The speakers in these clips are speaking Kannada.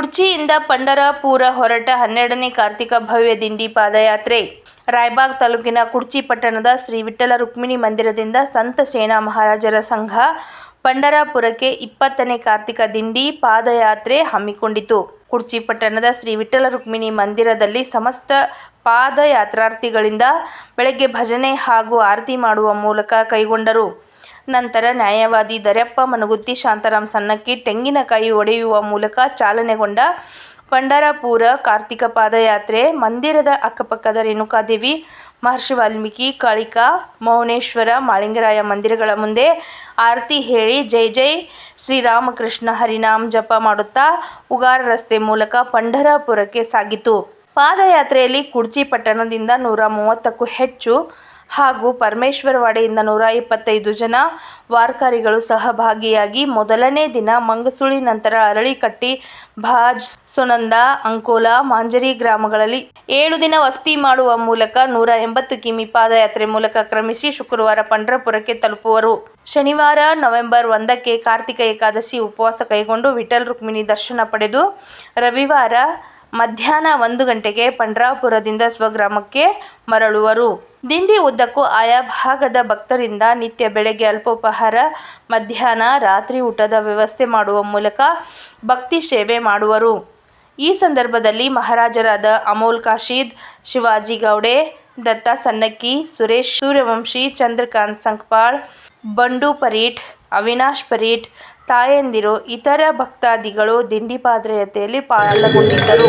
ಕುಡ್ಚಿಯಿಂದ ಪಂಡರಪುರ ಹೊರಟ ಹನ್ನೆರಡನೇ ಕಾರ್ತಿಕ ಭವ್ಯ ದಿಂಡಿ ಪಾದಯಾತ್ರೆ. ರಾಯಬಾಗ್ ತಾಲೂಕಿನ ಕುರ್ಚಿ ಪಟ್ಟಣದ ಶ್ರೀ ವಿಠಲ ರುಕ್ಮಿಣಿ ಮಂದಿರದಿಂದ ಸಂತ ಸೇನಾ ಮಹಾರಾಜರ ಸಂಘ ಪಂಡರಪುರಕ್ಕೆ ಇಪ್ಪತ್ತನೇ ಕಾರ್ತಿಕ ದಿಂಡಿ ಪಾದಯಾತ್ರೆ ಹಮ್ಮಿಕೊಂಡಿತು. ಕುರ್ಚಿ ಪಟ್ಟಣದ ಶ್ರೀ ವಿಠಲ ರುಕ್ಮಿಣಿ ಮಂದಿರದಲ್ಲಿ ಸಮಸ್ತ ಪಾದಯಾತ್ರಾರ್ಥಿಗಳಿಂದ ಬೆಳಗ್ಗೆ ಭಜನೆ ಹಾಗೂ ಆರತಿ ಮಾಡುವ ಮೂಲಕ ಕೈಗೊಂಡರು. ನಂತರ ನ್ಯಾಯವಾದಿ ದರ್ಯಪ್ಪ ಮನಗುತ್ತಿ ಶಾಂತಾರಾಮ್ ಸನ್ನಕ್ಕಿ ತೆಂಗಿನಕಾಯಿ ಒಡೆಯುವ ಮೂಲಕ ಚಾಲನೆಗೊಂಡ ಪಂಡರಾಪುರ ಕಾರ್ತಿಕ ಪಾದಯಾತ್ರೆ, ಮಂದಿರದ ಅಕ್ಕಪಕ್ಕದ ರೇಣುಕಾದೇವಿ, ಮಹರ್ಷಿ ವಾಲ್ಮೀಕಿ, ಕಾಳಿಕಾ, ಮೌನೇಶ್ವರ, ಮಾಳಿಂಗರಾಯ ಮಂದಿರಗಳ ಮುಂದೆ ಆರತಿ ಹೇಳಿ ಜೈ ಜೈ, ಶ್ರೀರಾಮಕೃಷ್ಣ ಹರಿನಾಮ್ ಜಪ ಮಾಡುತ್ತಾ ಉಗಾರ ರಸ್ತೆ ಮೂಲಕ ಪಂಡರಾಪುರಕ್ಕೆ ಸಾಗಿತು. ಪಾದಯಾತ್ರೆಯಲ್ಲಿ ಕುಡ್ಚಿ ಪಟ್ಟಣದಿಂದ ನೂರ ಮೂವತ್ತಕ್ಕೂ ಹೆಚ್ಚು ಹಾಗೂ ಪರಮೇಶ್ವರವಾಡೆಯಿಂದ ನೂರ ಇಪ್ಪತ್ತೈದು ಜನ ವಾರ್ಕಾರಿಗಳು ಸಹಭಾಗಿಯಾಗಿ ಮೊದಲನೇ ದಿನ ಮಂಗಸುಳಿ ನಂತರ ಅರಳಿಕಟ್ಟಿ ಭಾಜ್, ಸುನಂದ, ಅಂಕೋಲ, ಮಾಂಜರಿ ಗ್ರಾಮಗಳಲ್ಲಿ ಏಳು ದಿನ ವಸ್ತಿ ಮಾಡುವ ಮೂಲಕ ನೂರ ಎಂಬತ್ತು ಕಿಮಿ ಪಾದಯಾತ್ರೆ ಮೂಲಕ ಕ್ರಮಿಸಿ ಶುಕ್ರವಾರ ಪಂಡ್ರಪುರಕ್ಕೆ ತಲುಪುವರು. ಶನಿವಾರ ನವೆಂಬರ್ ಒಂದಕ್ಕೆ ಕಾರ್ತಿಕ ಏಕಾದಶಿ ಉಪವಾಸ ಕೈಗೊಂಡು ವಿಠಲ್ ರುಕ್ಮಿಣಿ ದರ್ಶನ ಪಡೆದು ರವಿವಾರ ಮಧ್ಯಾಹ್ನ ಒಂದು ಗಂಟೆಗೆ ಪಂಡ್ರಾಪುರದಿಂದ ಸ್ವಗ್ರಾಮಕ್ಕೆ ಮರಳುವರು. ದಿಂಡಿ ಉದ್ದಕ್ಕೂ ಆಯಾ ಭಾಗದ ಭಕ್ತರಿಂದ ನಿತ್ಯ ಬೆಳಗ್ಗೆ ಅಲ್ಪೋಪಹಾರ, ಮಧ್ಯಾಹ್ನ ರಾತ್ರಿ ಊಟದ ವ್ಯವಸ್ಥೆ ಮಾಡುವ ಮೂಲಕ ಭಕ್ತಿ ಸೇವೆ ಮಾಡುವರು. ಈ ಸಂದರ್ಭದಲ್ಲಿ ಮಹಾರಾಜರಾದ ಅಮೋಲ್ ಕಾಶೀದ್ ಶಿವಾಜಿ ಗೌಡೆ, ದತ್ತ ಸನ್ನಕ್ಕಿ, ಸುರೇಶ್, ಸೂರ್ಯವಂಶಿ, ಚಂದ್ರಕಾಂತ್ ಸಂಕ್ಪಾಳ್, ಬಂಡು ಪರೀಠ್ ಅವಿನಾಶ್ ಪರೀಟ್, ತಾಯಂದಿರು, ಇತರ ಭಕ್ತಾದಿಗಳು ದಿಂಡಿ ಪಾಲ್ಗೊಂಡಿದ್ದರು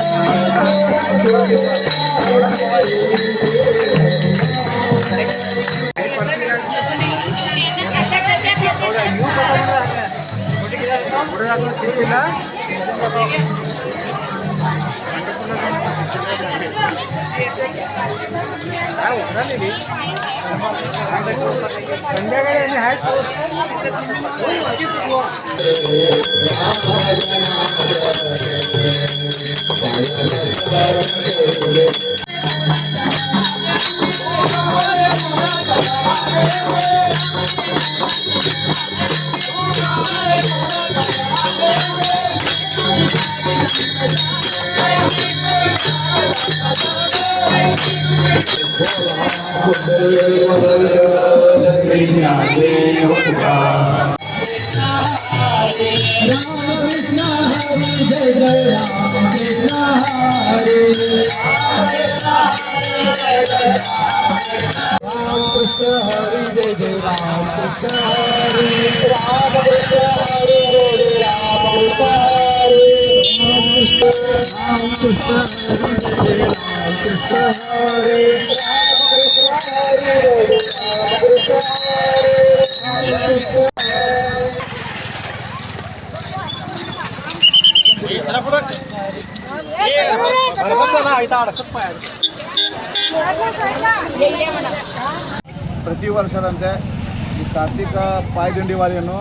संध्याकाळी आणि आहेत कृष्णा देव राम कृष्ण हरे जय जय राम कृष्ण हरे राम कृष्ण हरे जय जय राम कृष्ण हरे राम कृष्ण हरे जय राम कृष्ण हरे राम कृष्ण हरे जय राम कृष्ण हरे ಪ್ರತಿ ವರ್ಷದಂತೆ ಈ ಕಾರ್ತಿಕ ಪಾಯ್ದಂಡಿ ವಾರಿಯನ್ನು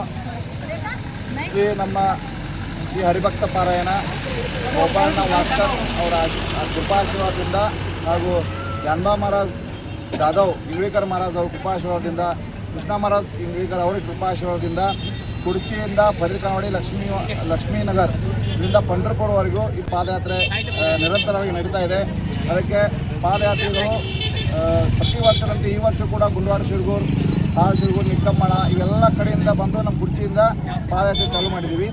ಶ್ರೀ ನಮ್ಮ ಈ ಹರಿಭಕ್ತ ಪಾರಾಯಣ ಗೋಪಾಲನ ವಾಸ್ಕರ್ ಅವರ ಕೃಪಾಶೀರ್ವಾದದಿಂದ ಹಾಗೂ ಜಾನ್ಬಾ ಮಹಾರಾಜ್ ಜಾಧವ್ ಇಂಗ್ಳಿಕರ್ ಮಹಾರಾಜ್ ಅವ್ರ ಕೃಪಾಶೀರ್ವಾದದಿಂದ, ಕೃಷ್ಣ ಮಹಾರಾಜ್ ಇಂಗ್ಳಿಕರ್ ಅವರ ಕೃಪಾಶೀರ್ವಾದದಿಂದ ಕುಡ್ಚಿಯಿಂದ ಪರಿಕಾವಡಿ ಲಕ್ಷ್ಮೀ, ಲಕ್ಷ್ಮೀನಗರ್, ಇಲ್ಲಿಂದ ಪಂಡರ್ಪುರವರೆಗೂ ಈ ಪಾದಯಾತ್ರೆ ನಿರಂತರವಾಗಿ ನಡೀತಾ ಇದೆ. ಅದಕ್ಕೆ ಪಾದಯಾತ್ರೆಗಳು ಪ್ರತಿ ವರ್ಷದಂತೆ ಈ ವರ್ಷ ಕೂಡ ಗುಂಡವಾಡ ಶಿರ್ಗೂರ್ ಹಾಳು ಶಿರ್ಗೂರ್ ನಿಕ್ಕಮ್ಮಣ ಇವೆಲ್ಲ ಕಡೆಯಿಂದ ಬಂದು ನಮ್ಮ ಕುರ್ಚಿಯಿಂದ ಪಾದಯಾತ್ರೆ ಚಾಲೂ ಮಾಡಿದ್ದೀವಿ.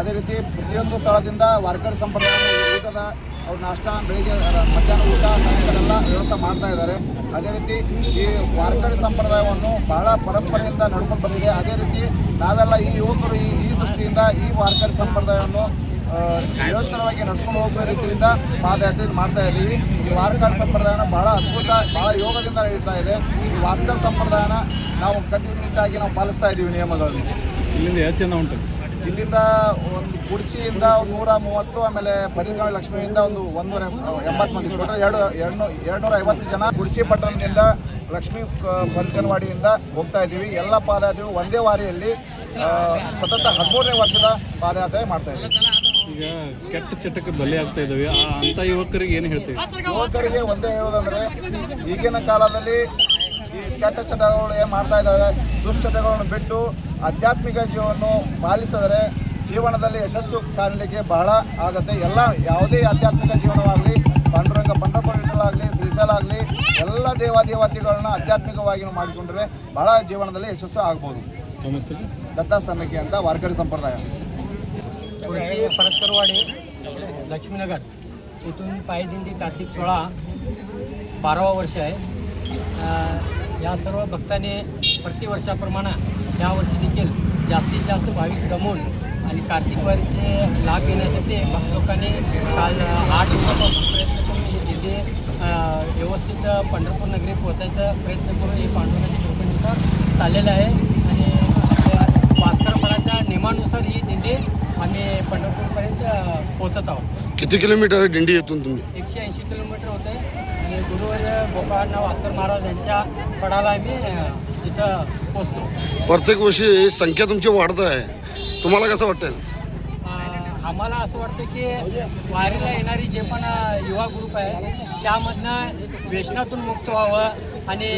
ಅದೇ ರೀತಿ ಪ್ರತಿಯೊಂದು ಸ್ಥಳದಿಂದ ವರ್ಕರ್ ಸಂಪ್ರದಾಯ ಊಟದ, ಅವ್ರ ನಾಷ್ಟ, ಬೆಳಿಗ್ಗೆ ಮಧ್ಯಾಹ್ನ ಊಟ, ಸಾಯಂಕಾಲ ವ್ಯವಸ್ಥೆ ಮಾಡ್ತಾ ಇದ್ದಾರೆ. ಅದೇ ರೀತಿ ಈ ವಾರ್ಕರ್ ಸಂಪ್ರದಾಯವನ್ನು ಬಹಳ ಪರಂಪರೆಯಿಂದ ನಡ್ಕೊಂಡು ಬಂದಿದೆ. ಅದೇ ರೀತಿ ನಾವೆಲ್ಲ ಈ ಯುವಕರು ಈ ಈ ದೃಷ್ಟಿಯಿಂದ ಈ ವಾರ್ಕರ್ ಸಂಪ್ರದಾಯವನ್ನು ನಿರಂತರವಾಗಿ ನಡ್ಸ್ಕೊಂಡು ಹೋಗುವ ರೀತಿಯಿಂದ ಪಾದಯಾತ್ರೆ ಮಾಡ್ತಾ ಇದ್ದೀವಿ. ಈ ವಾರ್ಕರ್ ಸಂಪ್ರದಾಯನ ಬಹಳ ಅದ್ಭುತ, ಬಹಳ ಯೋಗದಿಂದ ನಡೀತಾ ಇದೆ. ಈ ವಾಸ್ಕರ್ ಸಂಪ್ರದಾಯನ ನಾವು ಕಟ್ಟುನಿಟ್ಟಾಗಿ ನಾವು ಪಾಲಿಸ್ತಾ ಇದ್ದೀವಿ ನಿಯಮಗಳನ್ನು. ಇಲ್ಲಿಂದ ಯಾಚೆನ ಉಂಟು. ಇಲ್ಲಿಂದ ಒಂದು ಕುರ್ಚಿಯಿಂದ ನೂರ ಮೂವತ್ತು ಆಮೇಲೆ ಪರಿಗಾವಿ ಲಕ್ಷ್ಮಿಯಿಂದ ಒಂದು ಒಂದೂರ ಎಂಬತ್ತು ಮಂದಿ ಕಿಲೋಮೀಟರ್ ಎರಡು ಎರಡು ಎರಡುನೂರ ಐವತ್ತು ಜನ ಕುರ್ಚಿ ಪಟ್ಟಣದಿಂದ ಲಕ್ಷ್ಮೀ ಪಂಚನವಾಡಿಯಿಂದ ಹೋಗ್ತಾ ಇದ್ದೀವಿ. ಎಲ್ಲ ಪಾದಯಾತ್ರೆಗಳು ಒಂದೇ ವಾರಿಯಲ್ಲಿ ಸತತ ಹದಿಮೂರನೇ ವರ್ಷದ ಪಾದಯಾತ್ರೆ ಮಾಡ್ತಾ ಇದ್ದೀವಿ. ಈಗ ಕೆಟ್ಟ ಚಟಕ್ಕೆ ಬಲಿ ಆಗ್ತಾ ಇದ್ದಾವೆ ಅಂತ ಯುವಕರಿಗೆ ಏನು ಹೇಳ್ತೀವಿ ಯುವಕರಿಗೆ ಒಂದೇ ಹೇಳೋದಂದ್ರೆ ಈಗಿನ ಕಾಲದಲ್ಲಿ ಈ ಕೆಟ್ಟ ಚಟಗಳು ಏನು ಮಾಡ್ತಾ ಇದ್ದಾರೆ ದುಶ್ಚಟಗಳನ್ನು ಬಿಟ್ಟು ಆಧ್ಯಾತ್ಮಿಕ ಜೀವನವನ್ನು ಪಾಲಿಸಿದರೆ ಜೀವನದಲ್ಲಿ ಯಶಸ್ಸು ಕಾಣಲಿಕ್ಕೆ ಬಹಳ ಆಗುತ್ತೆ ಎಲ್ಲ ಯಾವುದೇ ಆಧ್ಯಾತ್ಮಿಕ ಜೀವನವಾಗಲಿ ಪಾಂಡುರಂಗ ಪಂಡರಪುರಗಳಾಗಲಿ ಶ್ರೀಶೈಲ ಆಗಲಿ ಎಲ್ಲ ದೇವಾದೇವತೆಗಳನ್ನ ಆಧ್ಯಾತ್ಮಿಕವಾಗಿ ನಾವು ಮಾಡಿಕೊಂಡ್ರೆ ಬಹಳ ಜೀವನದಲ್ಲಿ ಯಶಸ್ಸು ಆಗ್ಬೋದು ತಮ್ಮ ಹೆಸರು ದತ್ತಾ ಸನ್ನಕ್ಕೆ ಅಂತ ವಾರಕರಿ संप्रदाय पुढची परस्परवाडी लक्ष्मीनगर इथून पायदिंडी कार्तिक सोळा बारावा वर्ष आहे अ, या सर्व भक्तांनी प्रतिवर्षाप्रमाणे यावर्षी देखील जास्तीत जास्त भाविक जमून आणि कार्तिक वारीचे लाभ घेण्यासाठी भक्त लोकांनी काल आठ दिवसापासून प्रयत्न करून ही दिंडी अ, व्यवस्थित पंढरपूर नगरी पोहोचायचा प्रयत्न करून ही पांडुरंगाच्या चौकटीनुसार चाललेलं आहे. आणि वास्करपणाच्या नियमानुसार ही दिंडी आम्ही पंढरपूरपर्यंत पोहोचत आहोत. किती किलोमीटर दिंडी येथून तुम्ही? एकशे ऐंशी गुरुवर्य गोपाळांना वास्कर महाराज यांच्या पडाला आम्ही अ, तिथं पोचतो. प्रत्येक वर्षी संख्या तुमची वाढत आहे. तुम्हाला कसं वाटतं आम्हाला असं वाटतं की वारीला येणारी जे पण युवा ग्रुप आहे त्यामधनं व्यसनातून मुक्त व्हावं आणि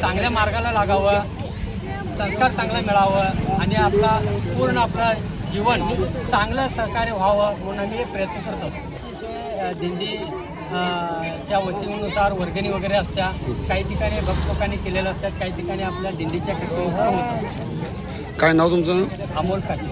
चांगल्या मार्गाला लागावं संस्कार चांगला मिळावं आणि आपला पूर्ण आपलं जीवन चांगलं सहकार्य व्हावं म्हणून आम्ही प्रयत्न करत दिंडी च्या वतीनुसार वर्गणी वगैरे असत्या काही ठिकाणी भक्त लोकांनी केलेलं असतात काही ठिकाणी आपल्या दिंडीच्या कृतीनुसार होतं काय नाव तुमचं? अमोल काशी